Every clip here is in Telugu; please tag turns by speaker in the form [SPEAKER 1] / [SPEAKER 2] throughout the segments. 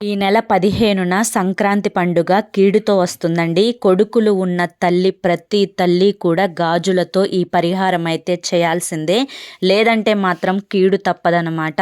[SPEAKER 1] ఈ నెల పదిహేనున సంక్రాంతి పండుగ కీడుతో వస్తుందండి. కొడుకులు ఉన్న తల్లి ప్రతి తల్లి కూడా గాజులతో ఈ పరిహారం అయితే చేయాల్సిందే. లేదంటే మాత్రం కీడు తప్పదనమాట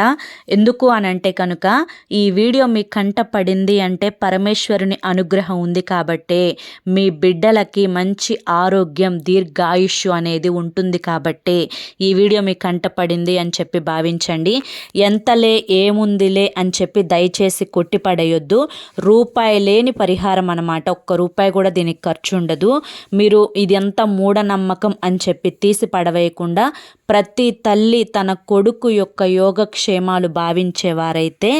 [SPEAKER 1] ఎందుకు అని అంటే కనుక ఈ వీడియో మీ కంట పడింది అంటే పరమేశ్వరుని అనుగ్రహం ఉంది కాబట్టే. మీ బిడ్డలకి మంచి ఆరోగ్యం దీర్ఘాయుష్ అనేది ఉంటుంది కాబట్టే. ఈ వీడియో మీ కంట పడింది అని చెప్పి భావించండి. ఎంతలే ఏముందిలే అని చెప్పి దయచేసి కొట్టి పడేయొద్దు. రూపాయి లేని పరిహారం అనమాట ఒక్క రూపాయి కూడా దీనికి ఖర్చు ఉండదు. మీరు ఇది ఎంత మూఢనమ్మకం అని చెప్పి తీసి పడవేయకుండా ప్రతి తల్లి తన కొడుకు యొక్క యోగక్షేమాలు భావించేవారైతే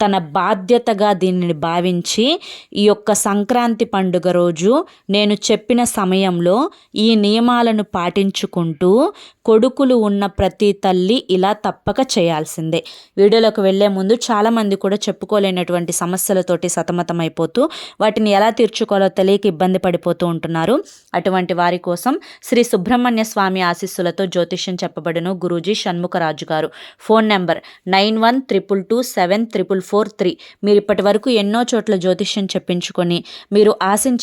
[SPEAKER 1] తన బాధ్యతగా దీనిని భావించి ఈ యొక్క సంక్రాంతి పండుగ రోజు నేను చెప్పిన సమయంలో ఈ నియమాలను పాటించుకుంటూ కొడుకులు ఉన్న ప్రతి తల్లి ఇలా తప్పక చేయాల్సిందే. వీడియోలోకి వెళ్ళే ముందు చాలామంది కూడా చెప్పుకోలేనటువంటి సమస్యలతోటి సతమతమైపోతూ వాటిని ఎలా తీర్చుకోవాలో తెలియక ఇబ్బంది పడిపోతూ ఉంటున్నారు. అటువంటి వారి కోసం శ్రీ సుబ్రహ్మణ్య స్వామి ఆశీస్సులతో జ్యోతిష్యం చెప్పబడిన గురూజీ షణ్ముఖరాజు గారు. Phone number nine one triple two seven triple four three. మీరు ఇప్పటి వరకు ఎన్నో చోట్ల జ్యోతిష్యం చెప్పించుకొని మీరు ఆశించ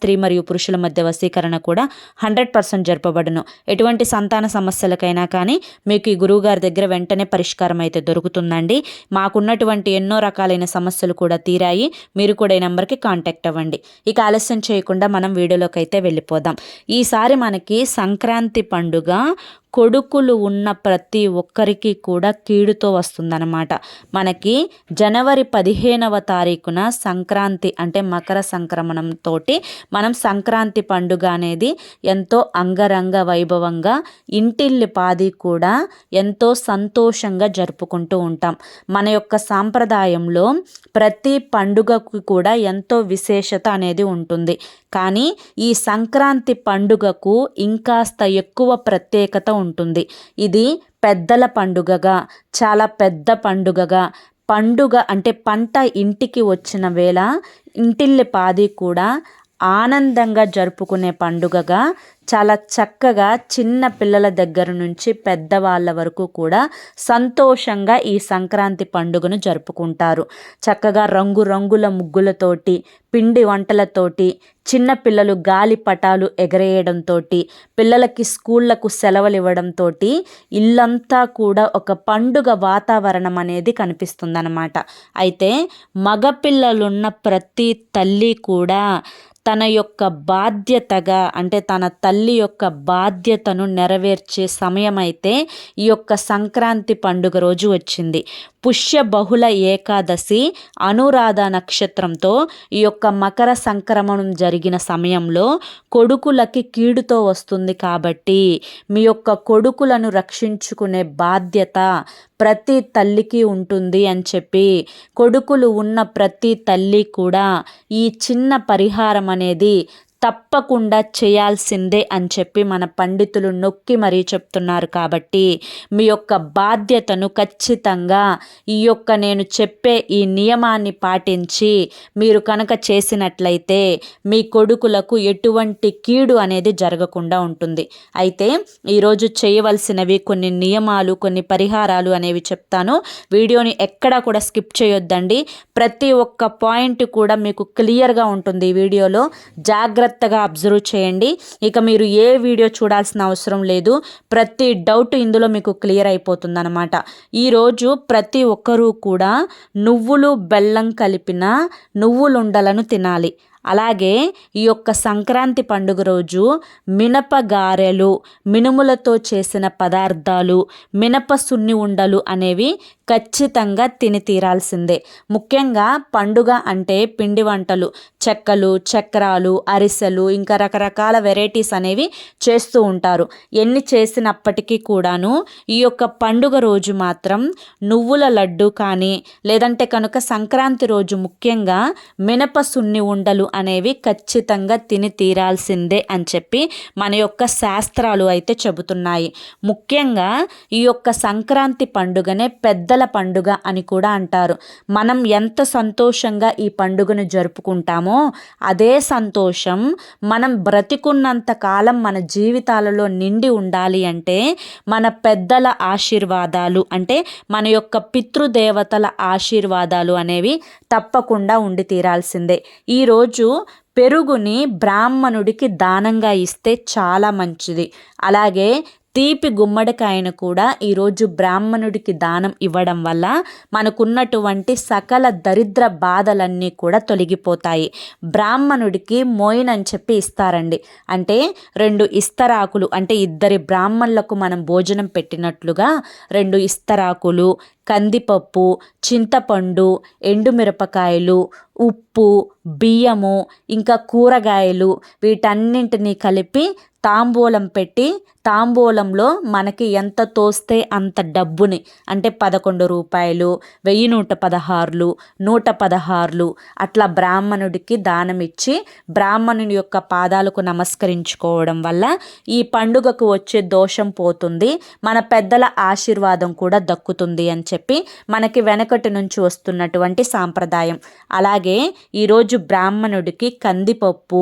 [SPEAKER 1] స్త్రీ మరియు పురుషుల మధ్య వశీకరణ కూడా హండ్రెడ్ పర్సెంట్ జరపబడును. ఎటువంటి సంతాన సమస్యలకైనా కానీ మీకు ఈ గురువుగారి దగ్గర వెంటనే పరిష్కారం అయితే దొరుకుతుందండి. మాకున్నటువంటి ఎన్నో రకాలైన సమస్యలు కూడా తీరాయి. మీరు కూడా ఈ నెంబర్కి కాంటాక్ట్ అవ్వండి. ఇక ఆలస్యం చేయకుండా మనం వీడియోలోకి అయితే వెళ్ళిపోదాం. ఈసారి మనకి సంక్రాంతి పండుగ కొడుకులు ఉన్న ప్రతి ఒక్కరికి కూడా కీడుతో వస్తుందన్నమాట. మనకి జనవరి పదిహేనవ తారీఖున సంక్రాంతి అంటే మకర సంక్రమణంతో మనం సంక్రాంతి పండుగ అనేది ఎంతో అంగరంగ వైభవంగా ఇంటిల్లి పాది కూడా ఎంతో సంతోషంగా జరుపుకుంటూ ఉంటాం. మన యొక్క సాంప్రదాయంలో ప్రతి పండుగకు కూడా ఎంతో విశేషత అనేది ఉంటుంది. కానీ ఈ సంక్రాంతి పండుగకు ఇంకాస్త ఎక్కువ ప్రత్యేకత ఉంటుంది. ఇది పెద్దల పండుగగా చాలా పెద్ద పండుగగా పండుగ అంటే పంట ఇంటికి వచ్చిన వేళ ఇంటిల్లి పాది కూడా ఆనందంగా జరుపుకునే పండుగగా చాలా చక్కగా చిన్న పిల్లల దగ్గర నుంచి పెద్దవాళ్ళ వరకు కూడా సంతోషంగా ఈ సంక్రాంతి పండుగను జరుపుకుంటారు. చక్కగా రంగురంగుల ముగ్గులతోటి పిండి వంటలతోటి చిన్న పిల్లలు గాలి పటాలు ఎగరేయడంతో పిల్లలకి స్కూళ్ళకు సెలవులు ఇవ్వడంతో ఇల్లంతా కూడా ఒక పండుగ వాతావరణం అనేది కనిపిస్తుందన్నమాట. అయితే మగపిల్లలున్న ప్రతి తల్లి కూడా తన యొక్క బాధ్యతగా అంటే తన తల్లి యొక్క బాధ్యతను నెరవేర్చే సమయమైతే ఈ యొక్క సంక్రాంతి పండుగ రోజు వచ్చింది. పుష్య బహుళ ఏకాదశి అనురాధ నక్షత్రంతో ఈ యొక్క మకర సంక్రమణం జరిగిన సమయంలో కొడుకులకి కీడుతో వస్తుంది కాబట్టి మీ యొక్క కొడుకులను రక్షించుకునే బాధ్యత ప్రతి తల్లికి ఉంటుంది అని చెప్పి కొడుకులు ఉన్న ప్రతి తల్లి కూడా ఈ చిన్న పరిహారం అనేది తప్పకుండా చేయాల్సిందే అని చెప్పి మన పండితులు నొక్కి మరీ చెప్తున్నారు కాబట్టి మీ యొక్క బాధ్యతను ఖచ్చితంగా ఈ యొక్క నేను చెప్పే ఈ నియమాన్ని పాటించి మీరు కనుక చేసినట్లయితే మీ కొడుకులకు ఎటువంటి కీడు అనేది జరగకుండా ఉంటుంది. అయితే ఈరోజు చేయవలసినవి కొన్ని నియమాలు కొన్ని పరిహారాలు అనేవి చెప్తాను. వీడియోని ఎక్కడా కూడా స్కిప్ చేయొద్దండి. ప్రతి ఒక్క పాయింట్ కూడా మీకు క్లియర్గా ఉంటుంది ఈ వీడియోలో. జాగ్రత్త జాగ్రత్తగా అబ్జర్వ్ చేయండి. ఇక మీరు ఏ వీడియో చూడాల్సిన అవసరం లేదు. ప్రతి డౌట్ ఇందులో మీకు క్లియర్ అయిపోతుందన్నమాట. ఈరోజు ప్రతి ఒక్కరూ కూడా నువ్వులు బెల్లం కలిపిన నువ్వులుండలను తినాలి. అలాగే ఈ యొక్క సంక్రాంతి పండుగ రోజు మినప గారెలు మినుములతో చేసిన పదార్థాలు మినప సున్ని ఉండలు అనేవి ఖచ్చితంగా తిని తీరాల్సిందే. ముఖ్యంగా పండుగ అంటే పిండి వంటలు చెక్కలు చక్రాలు అరిసెలు ఇంకా రకరకాల వెరైటీస్ అనేవి చేస్తూ ఉంటారు. ఎన్ని చేసినప్పటికీ కూడాను ఈ యొక్క పండుగ రోజు మాత్రం నువ్వుల లడ్డు కానీ లేదంటే కనుక సంక్రాంతి రోజు ముఖ్యంగా మినప సున్ని ఉండలు అనేవి ఖచ్చితంగా తిని తీరాల్సిందే అని చెప్పి మన యొక్క శాస్త్రాలు అయితే చెబుతున్నాయి. ముఖ్యంగా ఈ యొక్క సంక్రాంతి పండుగనే పెద్దల పండుగ అని కూడా అంటారు. మనం ఎంత సంతోషంగా ఈ పండుగను జరుపుకుంటామో అదే సంతోషం మనం బ్రతికున్నంత కాలం మన జీవితాలలో నిండి ఉండాలి అంటే మన పెద్దల ఆశీర్వాదాలు అంటే మన యొక్క పితృదేవతల ఆశీర్వాదాలు అనేవి తప్పకుండా ఉండి తీరాల్సిందే. ఈరోజు పెరుగుని బ్రాహ్మణుడికి దానంగా ఇస్తే చాలా మంచిది. అలాగే తీపి గుమ్మడికాయను కూడా ఈరోజు బ్రాహ్మణుడికి దానం ఇవ్వడం వల్ల మనకున్నటువంటి సకల దరిద్ర బాధలన్నీ కూడా తొలగిపోతాయి. బ్రాహ్మణుడికి మోయిన్ అని చెప్పి ఇస్తారండి. అంటే రెండు ఇస్తరాకులు అంటే ఇద్దరి బ్రాహ్మణులకు మనం భోజనం పెట్టినట్లుగా రెండు ఇస్తరాకులు కందిపప్పు చింతపండు ఎండుమిరపకాయలు ఉప్పు బియ్యము ఇంకా కూరగాయలు వీటన్నింటినీ కలిపి తాంబూలం పెట్టి తాంబూలంలో మనకి ఎంత తోస్తే అంత డబ్బుని అంటే పదకొండు రూపాయలు వెయ్యి నూట పదహారులు నూట పదహారులు అట్లా బ్రాహ్మణుడికి దానం ఇచ్చి బ్రాహ్మణుని యొక్క పాదాలకు నమస్కరించుకోవడం వల్ల ఈ పండుగకు వచ్చే దోషం పోతుంది మన పెద్దల ఆశీర్వాదం కూడా దక్కుతుంది అని చెప్పి చెప్పి మనకి వెనకటి నుంచి వస్తున్నటువంటి సాంప్రదాయం. అలాగే ఈరోజు బ్రాహ్మణుడికి కందిపప్పు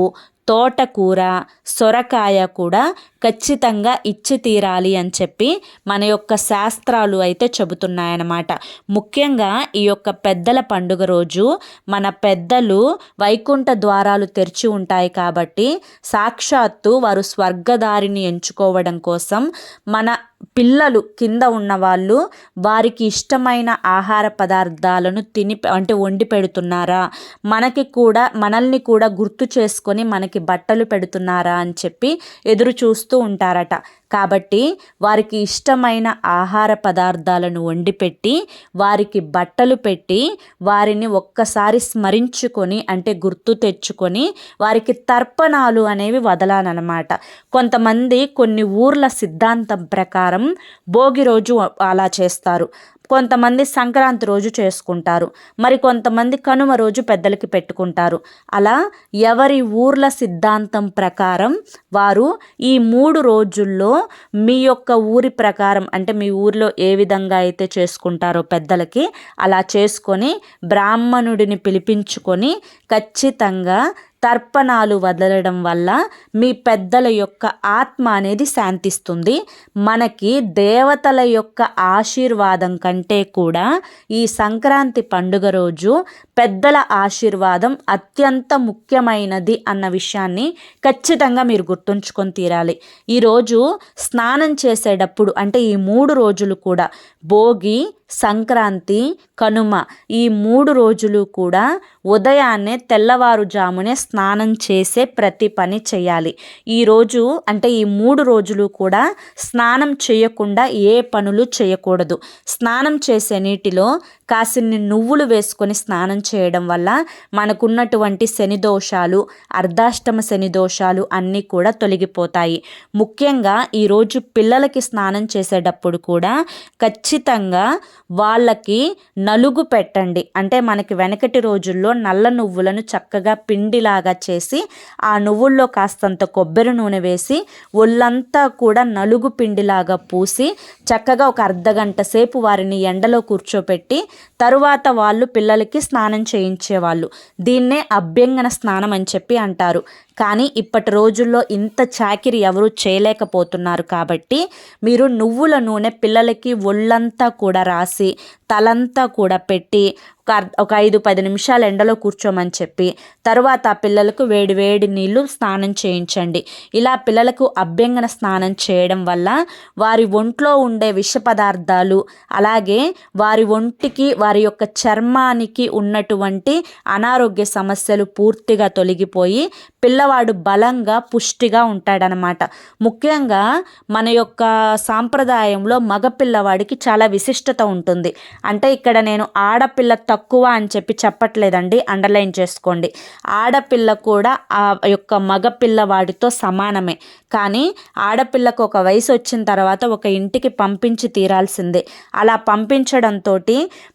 [SPEAKER 1] తోటకూర సొరకాయ కూడా ఖచ్చితంగా ఇచ్చి తీరాలి అని చెప్పి మన యొక్క శాస్త్రాలు అయితే చెబుతున్నాయన్నమాట. ముఖ్యంగా ఈ యొక్క పెద్దల పండుగ రోజు మన పెద్దలు వైకుంఠ ద్వారాలు తెరిచి ఉంటాయి కాబట్టి సాక్షాత్తు వారు స్వర్గదారిని ఎంచుకోవడం కోసం మన పిల్లలు కింద ఉన్న వాళ్ళు వారికి ఇష్టమైన ఆహార పదార్థాలను తిని అంటే వండి పెడుతున్నారా? మనకి కూడా మనల్ని కూడా గుర్తు చేసుకొని మనకి బట్టలు పెడుతున్నారా అని చెప్పి ఎదురు చూస్తూ చూస్తూ ఉంటారట. కాబట్టి వారికి ఇష్టమైన ఆహార పదార్థాలను వండిపెట్టి వారికి బట్టలు పెట్టి వారిని ఒక్కసారి స్మరించుకొని అంటే గుర్తు తెచ్చుకొని వారికి తర్పణాలు అనేవి వదలాలన్నమాట కొంతమంది కొన్ని ఊర్ల సిద్ధాంతం ప్రకారం భోగి రోజు అలా చేస్తారు. కొంతమంది సంక్రాంతి రోజు చేసుకుంటారు. మరి కొంతమంది కనుమ రోజు పెద్దలకి పెట్టుకుంటారు. అలా ఎవరి ఊర్ల సిద్ధాంతం ప్రకారం వారు ఈ మూడు రోజుల్లో మీ యొక్క ఊరి ప్రకారం అంటే మీ ఊరిలో ఏ విధంగా అయితే చేసుకుంటారో పెద్దలకి అలా చేసుకొని బ్రాహ్మణుడిని పిలిపించుకొని ఖచ్చితంగా తర్పణాలు వదలడం వల్ల మీ పెద్దల యొక్క ఆత్మ అనేది శాంతిస్తుంది. మనకి దేవతల యొక్క ఆశీర్వాదం కంటే కూడా ఈ సంక్రాంతి పండుగ రోజు పెద్దల ఆశీర్వాదం అత్యంత ముఖ్యమైనది అన్న విషయాన్ని ఖచ్చితంగా మీరు గుర్తుంచుకొని తీరాలి. ఈరోజు స్నానం చేసేటప్పుడు అంటే ఈ మూడు రోజులు కూడా భోగి సంక్రాంతి కనుమ ఈ మూడు రోజులు కూడా ఉదయాన్నే తెల్లవారుజామునే స్నానం చేసే ప్రతి పని చేయాలి. ఈరోజు అంటే ఈ మూడు రోజులు కూడా స్నానం చేయకుండా ఏ పనులు చేయకూడదు. స్నానం చేసే నీటిలో కాసిన్ని నువ్వులు వేసుకొని స్నానం చేయడం వల్ల మనకున్నటువంటి శని దోషాలు అర్ధాష్టమ శని దోషాలు అన్నీ కూడా తొలగిపోతాయి. ముఖ్యంగా ఈరోజు పిల్లలకి స్నానం చేసేటప్పుడు కూడా ఖచ్చితంగా వాళ్ళకి నలుగు పెట్టండి. అంటే మనకి వెనకటి రోజుల్లో నల్ల నువ్వులను చక్కగా పిండిలాగా చేసి ఆ నువ్వుల్లో కాస్తంత కొబ్బరి నూనె వేసి ఒళ్ళంతా కూడా నలుగు పిండిలాగా పూసి చక్కగా ఒక అర్ధగంట సేపు వారిని ఎండలో కూర్చోపెట్టి తరువాత వాళ్ళు పిల్లలకి స్నానం చేయించేవాళ్ళు. దీన్నే అభ్యంగన స్నానం అని చెప్పి అంటారు. కానీ ఇప్పటి రోజుల్లో ఇంత చాకిరి ఎవరూ చేయలేకపోతున్నారు కాబట్టి మీరు నువ్వుల నూనె పిల్లలకి ఒళ్ళంతా కూడా రాసి తలంతా కూడా పెట్టి ఒక ఒక ఐదు పది నిమిషాలు ఎండలో కూర్చోమని చెప్పి తర్వాత ఆ పిల్లలకు వేడి వేడి నీళ్ళు స్నానం చేయించండి. ఇలా పిల్లలకు అభ్యంగన స్నానం చేయడం వల్ల వారి ఒంట్లో ఉండే విష పదార్థాలు అలాగే వారి ఒంటికి వారి యొక్క చర్మానికి ఉన్నటువంటి అనారోగ్య సమస్యలు పూర్తిగా తొలగిపోయి పిల్లవాడు బలంగా పుష్టిగా ఉంటాడనమాట. ముఖ్యంగా మన యొక్క సాంప్రదాయంలో మగ పిల్లవాడికి చాలా విశిష్టత ఉంటుంది. అంటే ఇక్కడ నేను ఆడపిల్ల తక్కువ అని చెప్పి చెప్పట్లేదండి అండర్లైన్ చేసుకోండి. ఆడపిల్ల కూడా ఆ యొక్క మగపిల్లవాడితో సమానమే. కానీ ఆడపిల్లకు ఒక వయసు వచ్చిన తర్వాత ఒక ఇంటికి పంపించి తీరాల్సిందే. అలా పంపించడంతో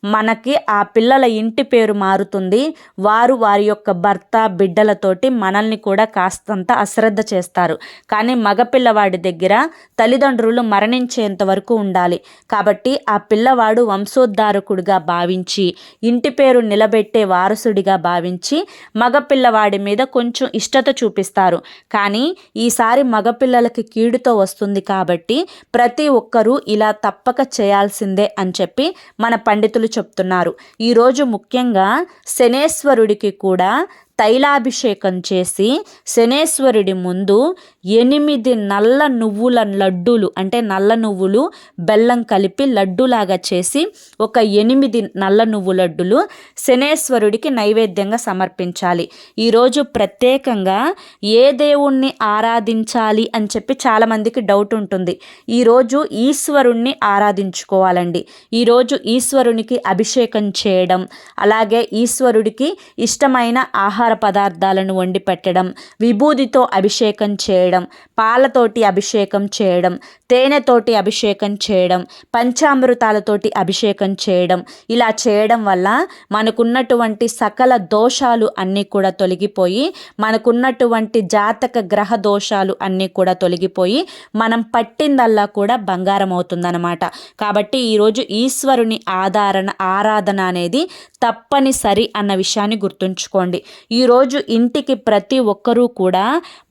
[SPEAKER 1] మనకి ఆ పిల్లల ఇంటి పేరు మారుతుంది. వారు వారి యొక్క భర్త బిడ్డలతోటి మనల్ని కూడా కాస్తంత అశ్రద్ధ చేస్తారు. కానీ మగపిల్లవాడి దగ్గర తల్లిదండ్రులు మరణించేంత వరకు ఉండాలి. కాబట్టి ఆ పిల్లవాడు వంశోద్ధారకుడిగా భావించి ఇంటి పేరు నిలబెట్టే వారసుడిగా భావించి మగపిల్లవాడి మీద కొంచెం ఇష్టత చూపిస్తారు. కానీ ఈసారి మగపిల్లలకి కీడుతో వస్తుంది కాబట్టి ప్రతి ఒక్కరూ ఇలా తప్పక చేయాల్సిందే అని చెప్పి మన పండితులు చెప్తున్నారు. ఈరోజు ముఖ్యంగా శనేశ్వరుడికి కూడా తైలాభిషేకం చేసి శనేశ్వరుడి ముందు ఎనిమిది నల్ల నువ్వుల లడ్డూలు అంటే నల్ల నువ్వులు బెల్లం కలిపి లడ్డూలాగా చేసి ఒక ఎనిమిది నల్ల నువ్వు లడ్డులు శనేశ్వరుడికి నైవేద్యంగా సమర్పించాలి. ఈరోజు ప్రత్యేకంగా ఏ దేవుణ్ణి ఆరాధించాలి అని చెప్పి చాలామందికి డౌట్ ఉంటుంది. ఈరోజు ఈశ్వరుణ్ణి ఆరాధించుకోవాలండి. ఈరోజు ఈశ్వరునికి అభిషేకం చేయడం అలాగే ఈశ్వరుడికి ఇష్టమైన ఆహార పదార్థాలను వండి పెట్టడం విభూదితో అభిషేకం చేయడం పాలతోటి అభిషేకం చేయడం తేనెతోటి అభిషేకం చేయడం పంచామృతాలతోటి అభిషేకం చేయడం. ఇలా చేయడం వల్ల మనకున్నటువంటి సకల దోషాలు అన్నీ కూడా తొలగిపోయి మనకున్నటువంటి జాతక గ్రహ దోషాలు అన్నీ కూడా తొలగిపోయి మనం పట్టిందల్లా కూడా బంగారం అవుతుందన్నమాట. కాబట్టి ఈరోజు ఈశ్వరుని ఆధారణ ఆరాధన అనేది తప్పనిసరి అన్న విషయాన్ని గుర్తుంచుకోండి. ఈరోజు ఇంటికి ప్రతి ఒక్కరూ కూడా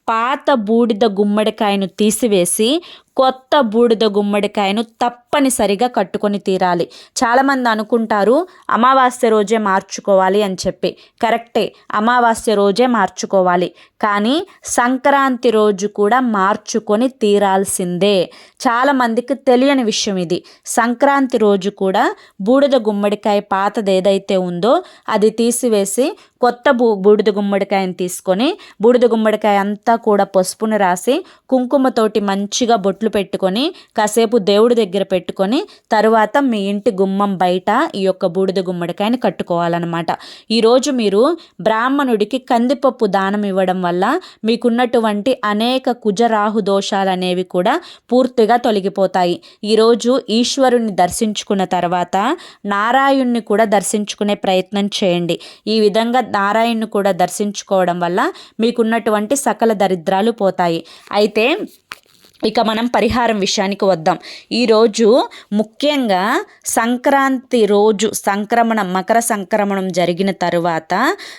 [SPEAKER 1] పాత బూడిద గుమ్మడికాయను తీసివేసి కొత్త బూడిద గుమ్మడికాయను తప్పనిసరిగా కట్టుకొని తీరాలి. చాలామంది అనుకుంటారు అమావాస్య రోజే మార్చుకోవాలి అని చెప్పి. కరెక్టే అమావాస్య రోజే మార్చుకోవాలి. కానీ సంక్రాంతి రోజు కూడా మార్చుకొని తీరాల్సిందే. చాలామందికి తెలియని విషయం ఇది. సంక్రాంతి రోజు కూడా బూడిద గుమ్మడికాయ పాతది ఏదైతే ఉందో అది తీసివేసి కొత్త బూ బూడిద గుమ్మడికాయని తీసుకొని బూడిద గుమ్మడికాయ అంతా కూడా పసుపును రాసి కుంకుమతోటి మంచిగా బొట్లు పెట్టుకొని కాసేపు దేవుడి దగ్గర పెట్టుకొని తరువాత మీ ఇంటి గుమ్మం బయట ఈ యొక్క బూడిద గుమ్మడికాయని కట్టుకోవాలన్నమాట. ఈరోజు మీరు బ్రాహ్మణుడికి కందిపప్పు దానం ఇవ్వడం వల్ల మీకున్నటువంటి అనేక కుజరాహు దోషాలు అనేవి కూడా పూర్తిగా తొలగిపోతాయి. ఈరోజు ఈశ్వరుణ్ణి దర్శించుకున్న తర్వాత నారాయణ్ణి కూడా దర్శించుకునే ప్రయత్నం చేయండి. ఈ విధంగా నారాయణ్ణి కూడా దర్శించుకోవడం వల్ల మీకున్నటువంటి సకల దరిద్రాలు పోతాయి. అయితే ఇక మనం పరిహారం విషయానికి వద్దాం. ఈరోజు ముఖ్యంగా సంక్రాంతి రోజు సంక్రమణం మకర సంక్రమణం జరిగిన తరువాత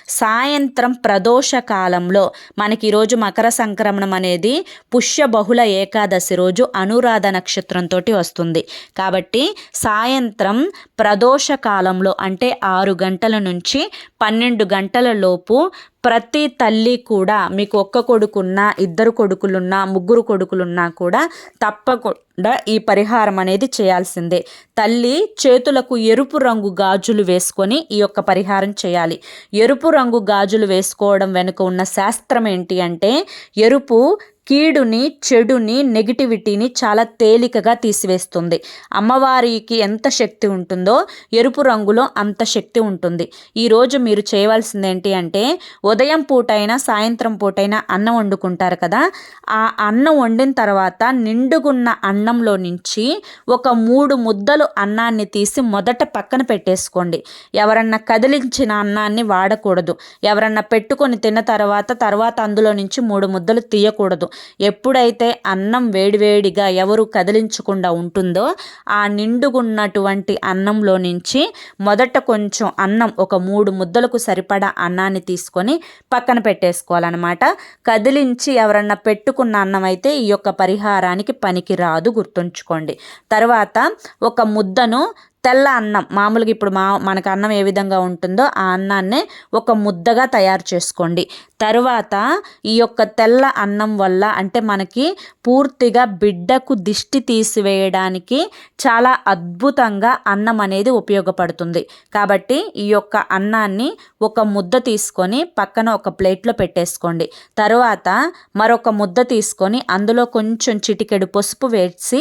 [SPEAKER 1] సాయంత్రం ప్రదోష కాలంలో మనకి ఈరోజు మకర సంక్రమణం అనేది పుష్య బహుళ ఏకాదశి రోజు అనురాధ నక్షత్రంతో వస్తుంది. కాబట్టి సాయంత్రం ప్రదోష కాలంలో అంటే ఆరు గంటల నుంచి పన్నెండు గంటల లోపు ప్రతి తల్లి కూడా మీకు ఒక్క కొడుకున్నా ఇద్దరు కొడుకులున్నా ముగ్గురు కొడుకులున్నా కూడా తప్పకుండా ఈ పరిహారం అనేది చేయాల్సిందే. తల్లి చేతులకు ఎరుపు రంగు గాజులు వేసుకొని ఈ యొక్క పరిహారం చేయాలి. ఎరుపు రంగు గాజులు వేసుకోవడం వెనుక ఉన్న శాస్త్రం ఏంటి అంటే ఎరుపు కీడుని చెడుని నెగిటివిటీని చాలా తేలికగా తీసివేస్తుంది. అమ్మవారికి ఎంత శక్తి ఉంటుందో ఎరుపు రంగులో అంత శక్తి ఉంటుంది. ఈరోజు మీరు చేయవలసింది ఏంటి అంటే ఉదయం పూటైనా సాయంత్రం పూటైనా అన్నం వండుకుంటారు కదా. ఆ అన్నం వండిన తర్వాత నిండుగున్న అన్నంలో నుంచి ఒక మూడు ముద్దలు అన్నాన్ని తీసి మొదట పక్కన పెట్టేసుకోండి. ఎవరన్నా కదిలించిన అన్నాన్ని వాడకూడదు. ఎవరన్నా పెట్టుకొని తిన్న తర్వాత తర్వాత అందులో నుంచి మూడు ముద్దలు తీయకూడదు. ఎప్పుడైతే అన్నం వేడివేడిగా ఎవరు కదిలించకుండా ఉంటుందో ఆ నిండుగున్నటువంటి అన్నంలో నుంచి మొదట కొంచెం అన్నం ఒక మూడు ముద్దలకు సరిపడా అన్నాన్ని తీసుకొని పక్కన పెట్టేసుకోవాలన్నమాట. కదిలించి ఎవరన్నా పెట్టుకున్న అన్నం అయితే ఈ యొక్క పరిహారానికి పనికి రాదు గుర్తుంచుకోండి. తర్వాత ఒక ముద్దను తెల్ల అన్నం. మామూలుగా ఇప్పుడు మా మనకు అన్నం ఏ విధంగా ఉంటుందో ఆ అన్నాన్ని ఒక ముద్దగా తయారు చేసుకోండి. తరువాత ఈ యొక్క తెల్ల అన్నం వల్ల అంటే మనకి పూర్తిగా బిడ్డకు దిష్టి తీసివేయడానికి చాలా అద్భుతంగా అన్నం అనేది ఉపయోగపడుతుంది. కాబట్టి ఈ యొక్క అన్నాన్ని ఒక ముద్ద తీసుకొని పక్కన ఒక ప్లేట్లో పెట్టేసుకోండి. తరువాత మరొక ముద్ద తీసుకొని అందులో కొంచెం చిటికెడు పసుపు వేసి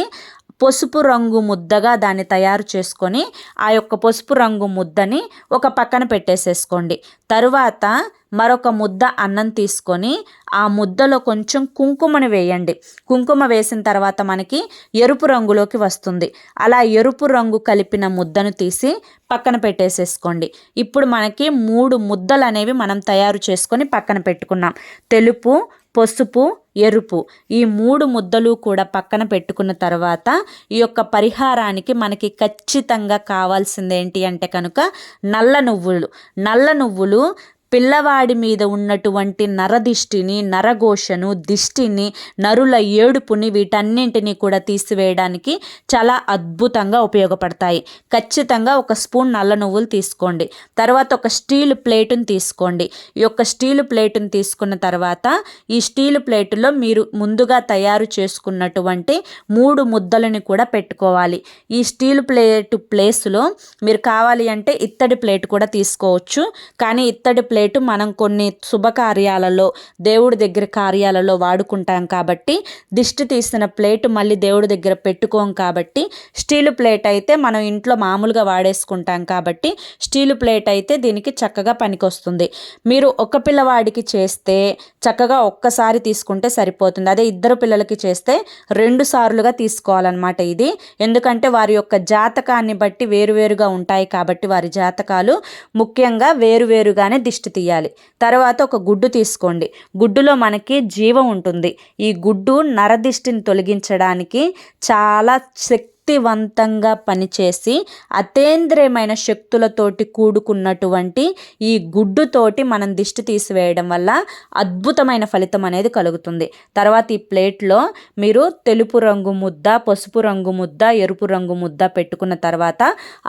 [SPEAKER 1] పసుపు రంగు ముద్దగా దాన్ని తయారు చేసుకొని ఆ యొక్క పసుపు రంగు ముద్దని ఒక పక్కన పెట్టేసేసుకోండి. తరువాత మరొక ముద్ద అన్నం తీసుకొని ఆ ముద్దలో కొంచెం కుంకుమని వేయండి. కుంకుమ వేసిన తర్వాత మనకి ఎరుపు రంగులోకి వస్తుంది. అలా ఎరుపు రంగు కలిపిన ముద్దను తీసి పక్కన పెట్టేసేసుకోండి. ఇప్పుడు మనకి మూడు ముద్దలు అనేవి మనం తయారు చేసుకొని పక్కన పెట్టుకున్నాం. తెలుపు పసుపు ఎరుపు ఈ మూడు ముద్దలు కూడా పక్కన పెట్టుకున్న తర్వాత ఈ యొక్క పరిహారానికి మనకి ఖచ్చితంగా కావాల్సింది ఏంటి అంటే కనుక నల్ల నువ్వులు. నల్ల నువ్వులు పిల్లవాడి మీద ఉన్నటువంటి నరదిష్టిని నరఘోషను దిష్టిని నరుల ఏడుపుని వీటన్నింటినీ కూడా తీసివేయడానికి చాలా అద్భుతంగా ఉపయోగపడతాయి. ఖచ్చితంగా ఒక స్పూన్ నల్ల నువ్వులు తీసుకోండి. తర్వాత ఒక స్టీల్ ప్లేటును తీసుకోండి. ఈ యొక్క స్టీల్ ప్లేటును తీసుకున్న తర్వాత ఈ స్టీల్ ప్లేటులో మీరు ముందుగా తయారు చేసుకున్నటువంటి మూడు ముద్దలని కూడా పెట్టుకోవాలి. ఈ స్టీల్ ప్లేటు ప్లేస్లో మీరు కావాలి అంటే ఇత్తడి ప్లేట్ కూడా తీసుకోవచ్చు. కానీ ఇత్తడి ప్లేట్ ప్లేటు మనం కొన్ని శుభకార్యాలలో దేవుడి దగ్గర కార్యాలలో వాడుకుంటాం కాబట్టి దిష్టి తీసిన ప్లేటు మళ్ళీ దేవుడి దగ్గర పెట్టుకోం కాబట్టి స్టీల్ ప్లేట్ అయితే మనం ఇంట్లో మామూలుగా వాడేసుకుంటాం కాబట్టి స్టీల్ ప్లేట్ అయితే దీనికి చక్కగా పనికొస్తుంది. మీరు ఒక పిల్లవాడికి చేస్తే చక్కగా ఒక్కసారి తీసుకుంటే సరిపోతుంది. అదే ఇద్దరు పిల్లలకి చేస్తే రెండు సార్లుగా తీసుకోవాలన్నమాట ఇది. ఎందుకంటే వారి యొక్క జాతకాన్ని బట్టి వేరువేరుగా ఉంటాయి కాబట్టి వారి జాతకాలు ముఖ్యంగా వేరువేరుగానే దిష్టి తీయాలి. తర్వాత ఒక గుడ్డు తీసుకోండి. గుడ్డులో మనకి జీవం ఉంటుంది. ఈ గుడ్డు నరదిష్టిని తొలగించడానికి చాలా శక్తి శక్తివంతంగా పనిచేసి అతేంద్రియమైన శక్తులతోటి కూడుకున్నటువంటి ఈ గుడ్డుతోటి మనం దిష్టి తీసివేయడం వల్ల అద్భుతమైన ఫలితం అనేది కలుగుతుంది. తర్వాత ఈ ప్లేట్లో మీరు తెలుపు రంగు ముద్ద పసుపు రంగు ముద్ద ఎరుపు రంగు ముద్ద పెట్టుకున్న తర్వాత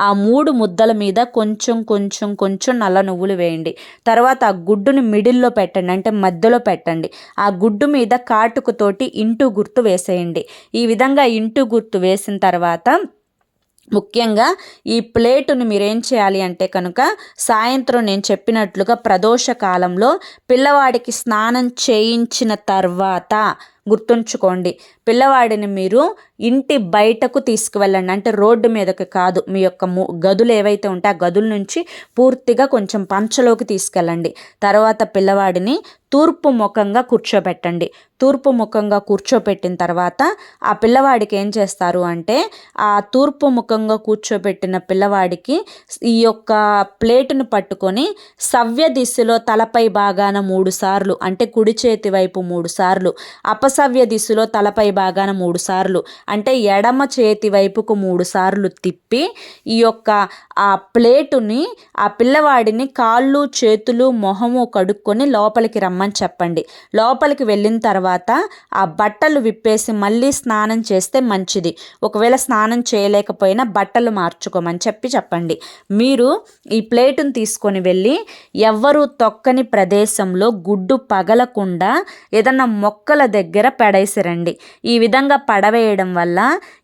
[SPEAKER 1] ఆ మూడు ముద్దల మీద కొంచెం కొంచెం కొంచెం నల్ల నువ్వులు వేయండి. తర్వాత ఆ గుడ్డుని మిడిల్లో పెట్టండి అంటే మధ్యలో పెట్టండి. ఆ గుడ్డు మీద కాటుకుతోటి ఇంటూ గుర్తు వేసేయండి. ఈ విధంగా ఇంటూ గుర్తు వేసిన తర్వాత తర్వాత ముఖ్యంగా ఈ ప్లేటును మీరేం చేయాలి అంటే కనుక సాయంత్రం నేను చెప్పినట్లుగా ప్రదోష కాలంలో పిల్లవాడికి స్నానం చేయించిన తర్వాత గుర్తుంచుకోండి. పిల్లవాడిని మీరు ఇంటి బయటకు తీసుకువెళ్ళండి. అంటే రోడ్డు మీదకి కాదు మీ యొక్క గదులు ఏవైతే ఉంటే ఆ గదుల నుంచి పూర్తిగా కొంచెం పంచలోకి తీసుకెళ్ళండి. తర్వాత పిల్లవాడిని తూర్పు ముఖంగా కూర్చోబెట్టండి. తూర్పు ముఖంగా కూర్చోబెట్టిన తర్వాత ఆ పిల్లవాడికి ఏం చేస్తారు అంటే ఆ తూర్పు ముఖంగా కూర్చోబెట్టిన పిల్లవాడికి ఈ యొక్క ప్లేటును పట్టుకొని సవ్య దిశలో తలపై భాగాన మూడు సార్లు అంటే కుడి చేతి వైపు మూడు సార్లు అపసవ్య దిశలో తలపై భాగాన మూడు సార్లు అంటే ఎడమ చేతి వైపుకు మూడు సార్లు తిప్పి ఈ యొక్క ఆ ప్లేటుని ఆ పిల్లవాడిని కాళ్ళు చేతులు మొహము కడుక్కొని లోపలికి రమ్మని చెప్పండి. లోపలికి వెళ్ళిన తర్వాత ఆ బట్టలు విప్పేసి మళ్ళీ స్నానం చేస్తే మంచిది. ఒకవేళ స్నానం చేయలేకపోయినా బట్టలు మార్చుకోమని చెప్పి చెప్పండి. మీరు ఈ ప్లేటును తీసుకొని వెళ్ళి ఎవ్వరూ తొక్కని ప్రదేశంలో గుడ్డు పగలకుండా ఏదన్నా మొక్కల దగ్గర పడేసిరండి ఈ విధంగా పడవేయడం వల్ల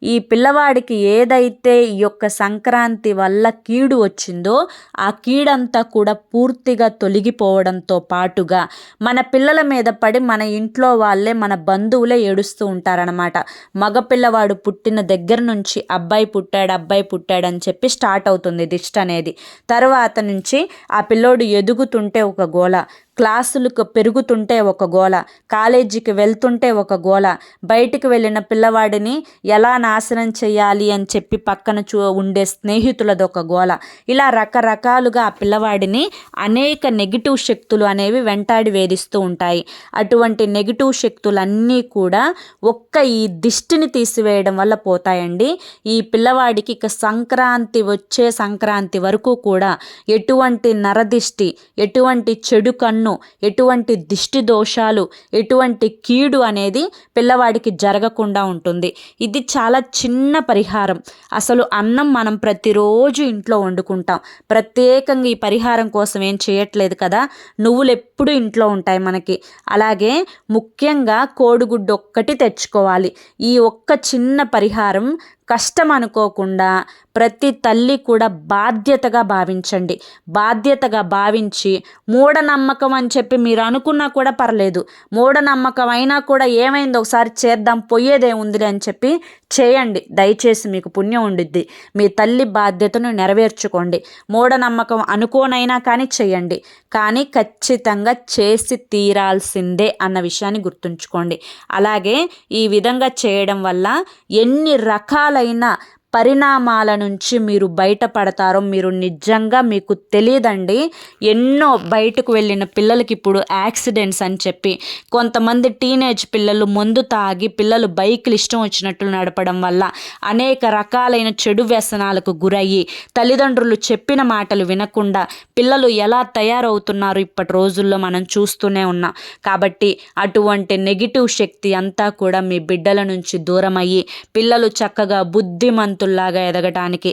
[SPEAKER 1] ఈ పిల్లవాడికి ఏదైతే ఈ యొక్క సంక్రాంతి వల్ల కీడు వచ్చిందో ఆ కీడంతా కూడా పూర్తిగా తొలగిపోవడంతో పాటుగా మన పిల్లల మీద పడి మన ఇంట్లో వాళ్ళే మన బంధువులే ఏడుస్తూ ఉంటారనమాట మగపిల్లవాడు పుట్టిన దగ్గర నుంచి అబ్బాయి పుట్టాడు అబ్బాయి పుట్టాడు అని చెప్పి స్టార్ట్ అవుతుంది దిష్ట అనేది. తర్వాత నుంచి ఆ పిల్లోడు ఎదుగుతుంటే ఒక గోల క్లాసులకు పెరుగుతుంటే ఒక గోల కాలేజీకి వెళ్తుంటే ఒక గోల బయటికి వెళ్ళిన పిల్లవాడిని ఎలా నాశనం చేయాలి అని చెప్పి పక్కన చూ ఉండే స్నేహితులది ఒక గోల. ఇలా రకరకాలుగా ఆ పిల్లవాడిని అనేక నెగిటివ్ శక్తులు అనేవి వెంటాడి వేధిస్తూ ఉంటాయి. అటువంటి నెగిటివ్ శక్తులన్నీ కూడా ఒక్క ఈ దిష్టిని తీసివేయడం వల్ల పోతాయండి. ఈ పిల్లవాడికి ఇక సంక్రాంతి వచ్చే సంక్రాంతి వరకు కూడా ఎటువంటి నరదిష్టి ఎటువంటి చెడు కన్ను ఎన్నో ఎటువంటి దిష్టి దోషాలు ఎటువంటి కీడు అనేది పిల్లవాడికి జరగకుండా ఉంటుంది. ఇది చాలా చిన్న పరిహారం. అసలు అన్నం మనం ప్రతిరోజు ఇంట్లో వండుకుంటాం. ప్రత్యేకంగా ఈ పరిహారం కోసం ఏం చేయట్లేదు కదా? నువ్వులు ఎప్పుడు ఇంట్లో ఉంటాయి మనకి. అలాగే ముఖ్యంగా కోడిగుడ్డు ఒక్కటి తెచ్చుకోవాలి. ఈ ఒక్క చిన్న పరిహారం కష్టం అనుకోకుండా ప్రతి తల్లి కూడా బాధ్యతగా భావించండి. బాధ్యతగా భావించి మూఢనమ్మకం అని చెప్పి మీరు అనుకున్నా కూడా పర్లేదు. మూఢనమ్మకం అయినా కూడా ఏమైంది? ఒకసారి చేద్దాం పోయేదే ఉందిలే అని చెప్పి చేయండి. దయచేసి మీకు పుణ్యం ఉండిద్ది. మీ తల్లి బాధ్యతను నెరవేర్చుకోండి. మూఢనమ్మకం అనుకోనైనా కానీ చేయండి. కానీ ఖచ్చితంగా చేసి తీరాల్సిందే అన్న విషయాన్ని గుర్తుంచుకోండి. అలాగే ఈ విధంగా చేయడం వల్ల ఎన్ని రకాలైన పరిణామాల నుంచి మీరు బయటపడతారో మీరు నిజంగా మీకు తెలియదండి ఎన్నో బయటకు వెళ్ళిన పిల్లలకి ఇప్పుడు యాక్సిడెంట్స్ అని చెప్పి కొంతమంది టీనేజ్ పిల్లలు మందు తాగి పిల్లలు బైకులు ఇష్టం వచ్చినట్లు నడపడం వల్ల అనేక రకాలైన చెడు వ్యసనాలకు గురయ్యి తల్లిదండ్రులు చెప్పిన మాటలు వినకుండా పిల్లలు ఎలా తయారవుతున్నారు ఇప్పటి రోజుల్లో మనం చూస్తూనే ఉన్నాం. కాబట్టి అటువంటి నెగిటివ్ శక్తి అంతా కూడా మీ బిడ్డల నుంచి దూరమయ్యి పిల్లలు చక్కగా బుద్ధిమంత ధనవంతుల్లాగా ఎదగటానికి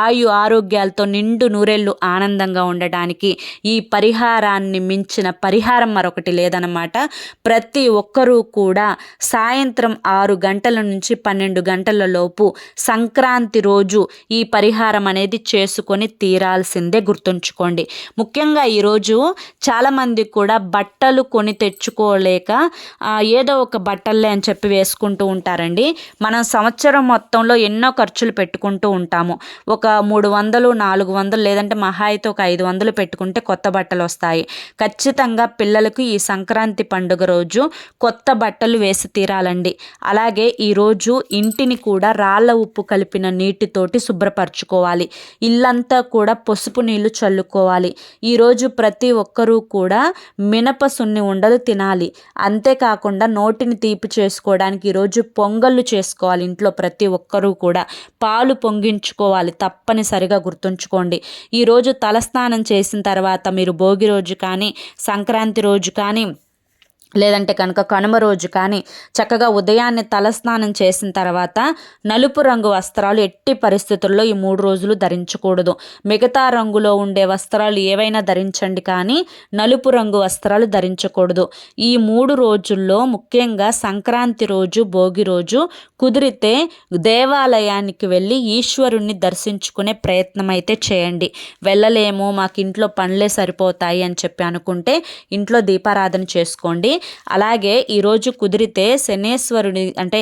[SPEAKER 1] ఆయు ఆరోగ్యాలతో నిండు నూరెళ్ళు ఆనందంగా ఉండటానికి ఈ పరిహారాన్ని మించిన పరిహారం మరొకటి లేదన్నమాట. ప్రతి ఒక్కరూ కూడా సాయంత్రం ఆరు గంటల నుంచి పన్నెండు గంటల లోపు సంక్రాంతి రోజు ఈ పరిహారం అనేది చేసుకొని తీరాల్సిందే గుర్తుంచుకోండి. ముఖ్యంగా ఈరోజు చాలామంది కూడా బట్టలు కొని తెచ్చుకోలేక ఏదో ఒక బట్టలే అని చెప్పి వేసుకుంటూ ఉంటారండి. మనం సంవత్సరం మొత్తంలో ఎన్నో ఖర్చులు ఖర్చులు పెట్టుకుంటూ ఉంటాము. ఒక మూడు వందలు నాలుగు వందలు లేదంటే మహా అయితే ఒక ఐదు వందలు పెట్టుకుంటే కొత్త బట్టలు వస్తాయి. ఖచ్చితంగా పిల్లలకు ఈ సంక్రాంతి పండుగ రోజు కొత్త బట్టలు వేసి తీరాలండి. అలాగే ఈరోజు ఇంటిని కూడా రాళ్ళ ఉప్పు కలిపిన నీటితోటి శుభ్రపరచుకోవాలి. ఇల్లంతా కూడా పసుపు నీళ్ళు చల్లుకోవాలి. ఈరోజు ప్రతి ఒక్కరూ కూడా మినప సున్ని ఉండలు తినాలి. అంతేకాకుండా నోటిని తీపి చేసుకోవడానికి ఈరోజు పొంగళ్ళు చేసుకోవాలి ఇంట్లో ప్రతి ఒక్కరూ కూడా. పాలు పొంగించుకోవాలి. తప్పనిసరిగా గుర్తుంచుకోండి. ఈరోజు తలస్నానం చేసిన తర్వాత మీరు భోగి రోజు కానీ సంక్రాంతి రోజు కానీ లేదంటే కనుక కనుమ రోజు కానీ చక్కగా ఉదయాన్నే తలస్నానం చేసిన తర్వాత నలుపు రంగు వస్త్రాలు ఎట్టి పరిస్థితుల్లో ఈ మూడు రోజులు ధరించకూడదు. మిగతా రంగులో ఉండే వస్త్రాలు ఏవైనా ధరించండి కానీ నలుపు రంగు వస్త్రాలు ధరించకూడదు. ఈ మూడు రోజుల్లో ముఖ్యంగా సంక్రాంతి రోజు భోగి రోజు కుదిరితే దేవాలయానికి వెళ్ళి ఈశ్వరుణ్ణి దర్శించుకునే ప్రయత్నం అయితే చేయండి. వెళ్ళలేము మాకు ఇంట్లో పనులే సరిపోతాయి అని చెప్పి అనుకుంటే ఇంట్లో దీపారాధన చేసుకోండి. అలాగే ఈరోజు కుదిరితే శనేశ్వరుని అంటే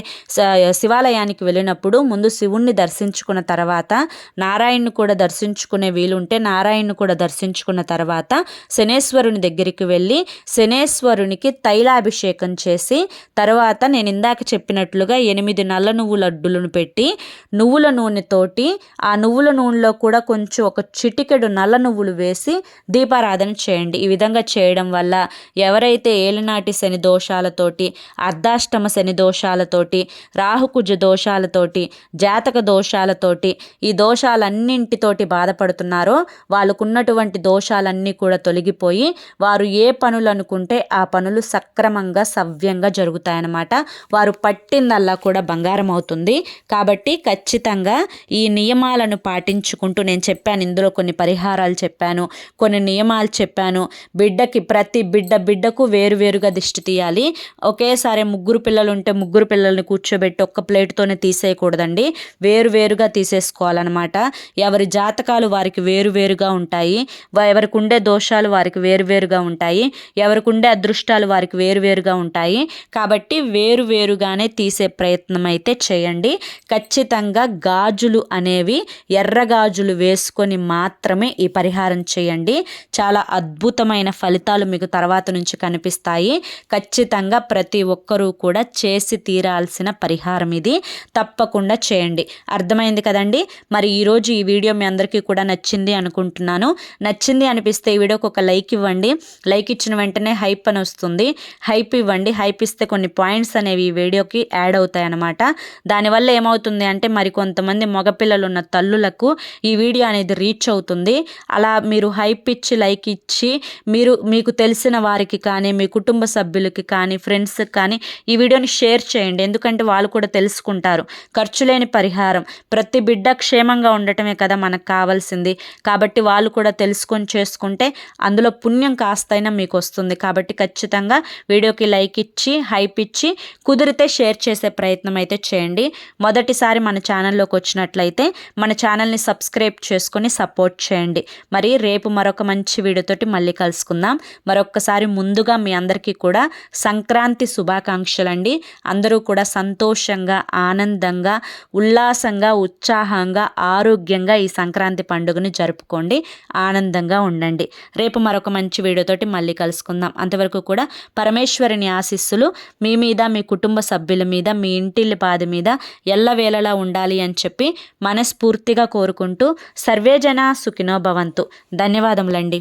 [SPEAKER 1] శివాలయానికి వెళ్ళినప్పుడు ముందు శివుణ్ణి దర్శించుకున్న తర్వాత నారాయణ్ని కూడా దర్శించుకునే వీలుంటే నారాయణ్ని కూడా దర్శించుకున్న తర్వాత శనేశ్వరుని దగ్గరికి వెళ్ళి శనేశ్వరునికి తైలాభిషేకం చేసి తర్వాత నేను ఇందాక చెప్పినట్లుగా ఎనిమిది నల్ల నువ్వు లడ్డులను పెట్టి నువ్వుల నూనెతోటి ఆ నువ్వుల నూనెలో కూడా కొంచెం ఒక చిటికెడు నల్ల నువ్వులు వేసి దీపారాధన చేయండి. ఈ విధంగా చేయడం వల్ల ఎవరైతే ఏలినాటి ఏలినాటి శని దోషాలతోటి అర్ధాష్టమ శని దోషాలతోటి రాహుకుజ దోషాలతోటి జాతక దోషాలతోటి ఈ దోషాలన్నింటితోటి బాధపడుతున్నారో. వాళ్ళకున్నటువంటి దోషాలన్నీ కూడా తొలగిపోయి వారు ఏ పనులు అనుకుంటే ఆ పనులు సక్రమంగా సవ్యంగా జరుగుతాయన్నమాట. వారు పట్టిందల్లా కూడా బంగారం అవుతుంది. కాబట్టి ఖచ్చితంగా ఈ నియమాలను పాటించుకుంటూ నేను చెప్పాను ఇందులో కొన్ని పరిహారాలు చెప్పాను కొన్ని నియమాలు చెప్పాను. బిడ్డకి ప్రతి బిడ్డ బిడ్డకు వేరువేరుగా దిష్టి తీయాలి. ఒకేసారి ముగ్గురు పిల్లలు ఉంటే ముగ్గురు పిల్లల్ని కూర్చోబెట్టి ఒక్క ప్లేట్తోనే తీసేయకూడదండి. వేరు వేరుగా తీసేసుకోవాలన్నమాట. ఎవరి జాతకాలు వారికి వేరు వేరుగా ఉంటాయి. ఎవరికి ఉండే దోషాలు వారికి వేరు వేరుగా ఉంటాయి. ఎవరికి ఉండే అదృష్టాలు వారికి వేరు వేరుగా ఉంటాయి. కాబట్టి వేరు వేరుగానే తీసే ప్రయత్నం అయితే చేయండి. ఖచ్చితంగా గాజులు అనేవి ఎర్ర గాజులు వేసుకొని మాత్రమే ఈ పరిహారం చేయండి. చాలా అద్భుతమైన ఫలితాలు మీకు తర్వాత నుంచి కనిపిస్తాయి. ఖచ్చితంగా ప్రతి ఒక్కరూ కూడా చేసి తీరాల్సిన పరిహారం ఇది. తప్పకుండా చేయండి. అర్థమైంది కదండి? మరి ఈరోజు ఈ వీడియో మీ అందరికీ కూడా నచ్చింది అనుకుంటున్నాను. నచ్చింది అనిపిస్తే ఈ వీడియోకి ఒక లైక్ ఇవ్వండి. లైక్ ఇచ్చిన వెంటనే హైప్ అని వస్తుంది. హైప్ ఇవ్వండి. హైప్ ఇస్తే కొన్ని పాయింట్స్ అనేవి ఈ వీడియోకి యాడ్ అవుతాయి అన్నమాట దానివల్ల ఏమవుతుంది అంటే మరి కొంతమంది మగపిల్లలు ఉన్న తల్లులకు ఈ వీడియో అనేది రీచ్ అవుతుంది. అలా మీరు హైప్ ఇచ్చి లైక్ ఇచ్చి మీరు మీకు తెలిసిన వారికి కానీ మీ కుటుంబ సభ్యులకి కానీ ఫ్రెండ్స్కి కానీ ఈ వీడియోని షేర్ చేయండి. ఎందుకంటే వాళ్ళు కూడా తెలుసుకుంటారు. ఖర్చు లేని పరిహారం. ప్రతి బిడ్డ క్షేమంగా ఉండటమే కదా మనకు కావాల్సింది. కాబట్టి వాళ్ళు కూడా తెలుసుకొని చేసుకుంటే అందులో పుణ్యం కాస్తైనా మీకు వస్తుంది. కాబట్టి ఖచ్చితంగా వీడియోకి లైక్ ఇచ్చి హైప్ ఇచ్చి కుదిరితే షేర్ చేసే ప్రయత్నం అయితే చేయండి. మొదటిసారి మన ఛానల్లోకి వచ్చినట్లయితే మన ఛానల్ని సబ్స్క్రైబ్ చేసుకొని సపోర్ట్ చేయండి. మరి రేపు మరొక మంచి వీడియోతోటి మళ్ళీ కలుసుకుందాం. మరొక్కసారి ముందుగా మీ అందరికీ కూడా సంక్రాంతి శుభాకాంక్షలు అండి అందరూ కూడా సంతోషంగా ఆనందంగా ఉల్లాసంగా ఉత్సాహంగా ఆరోగ్యంగా ఈ సంక్రాంతి పండుగను జరుపుకోండి. ఆనందంగా ఉండండి. రేపు మరొక మంచి వీడియోతోటి మళ్ళీ కలుసుకుందాం. అంతవరకు కూడా పరమేశ్వరుని ఆశీస్సులు మీ మీద మీ కుటుంబ సభ్యుల మీద మీ ఇంటిల్లి పాది మీద ఎల్లవేళలా ఉండాలి అని చెప్పి మనస్ఫూర్తిగా కోరుకుంటూ సర్వేజన సుఖినోభవంతు ధన్యవాదములండి.